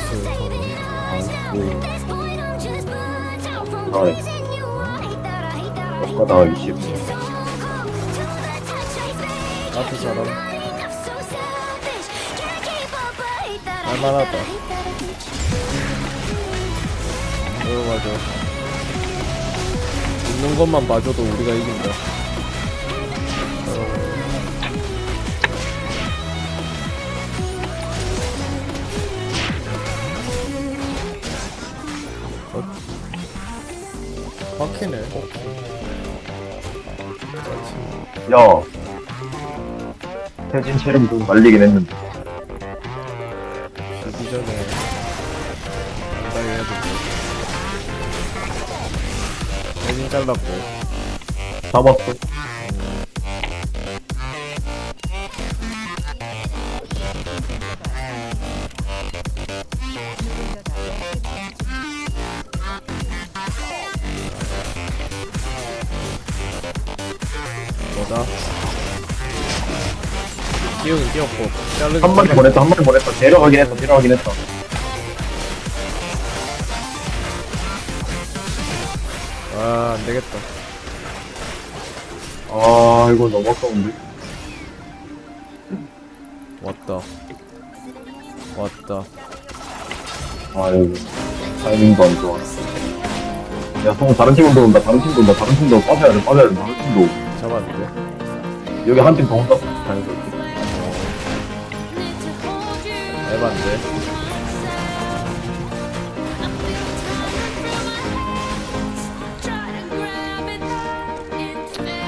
the touch, I fade. 앞에 사람 that. 어 맞아 있는 것만 봐줘도 우리가 이긴다 오케이 야. 태진 체력 좀 말리긴 했는데. 비기 전에 안다이 해야 돼 대진 잘랐고. 잡았어 끼우긴 끼웠고. 자르기 한 마리 보냈다 한 마리 보냈다 데려가긴 했다 데려가긴 했다 아 안 되겠다. 아 이거 너무 아까운데? 왔다. 왔다. 아이고 타이밍도 안 좋아 야 성 다른 팀도 온다 다른 팀도 온다 다른 팀도 빠져야 돼 빠져야 돼 다른 팀도. 잡았는데 여기 한 팀 더 온다 자연스럽게 에반데?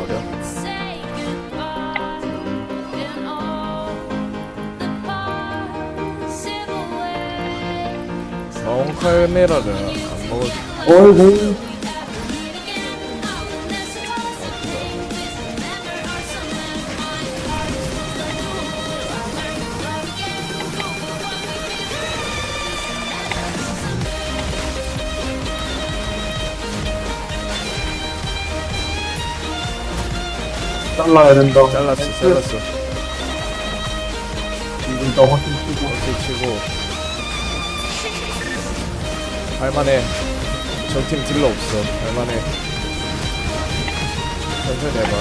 어려? 마온 카메라를 안 먹을 어이 잘라야 된다. 잘랐어 잘랐어. 지금 더 확실히 치고. 어떻게 치고. 할만해. 적팀 딜러 없어. 할만해. 천천히 해봐.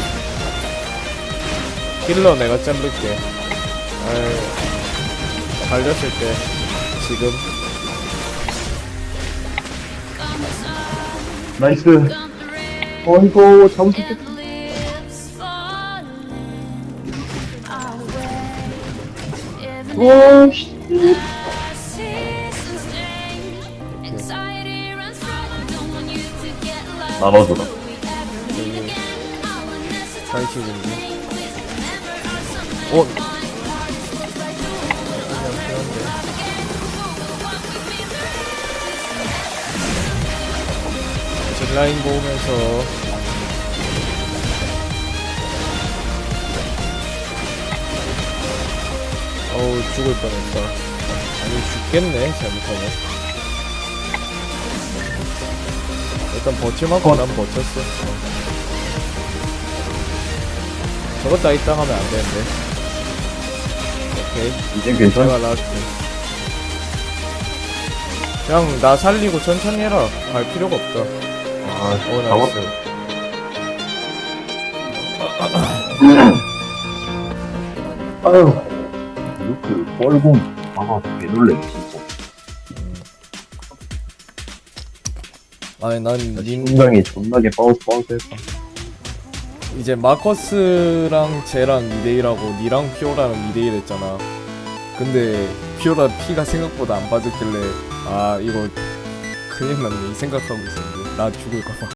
힐러 내가 자를게. 아이 갈렸을 때 지금. 나이스. 어이구 잡을 수 오 씨 나눠줘라 잘 치고 있네 어? 젤라인 보면서 죽을 뻔했다 아니 죽겠네 잘못하면. 일단 버틸만큼 난 버텼어. 저것 다 이따 하면 안 되는데. 오케이. 이젠 괜찮아. 제가 나왔지 그냥 나 살리고 천천히 해라. 갈 필요가 없다. 아오 잡았어 나이스. 아유 루크 뻘궁 아가 개놀래 진짜. 아니 난 닌, 심장이 존나게 빠우스 빠우스 했다. 이제 마커스랑 쟤랑 2대1하고 니랑 피오라랑 2대1 했잖아. 근데 피오라 피가 생각보다 안 빠졌길래 아 이거 큰일 났네. 이 생각하고 있었는데. 나 죽을까봐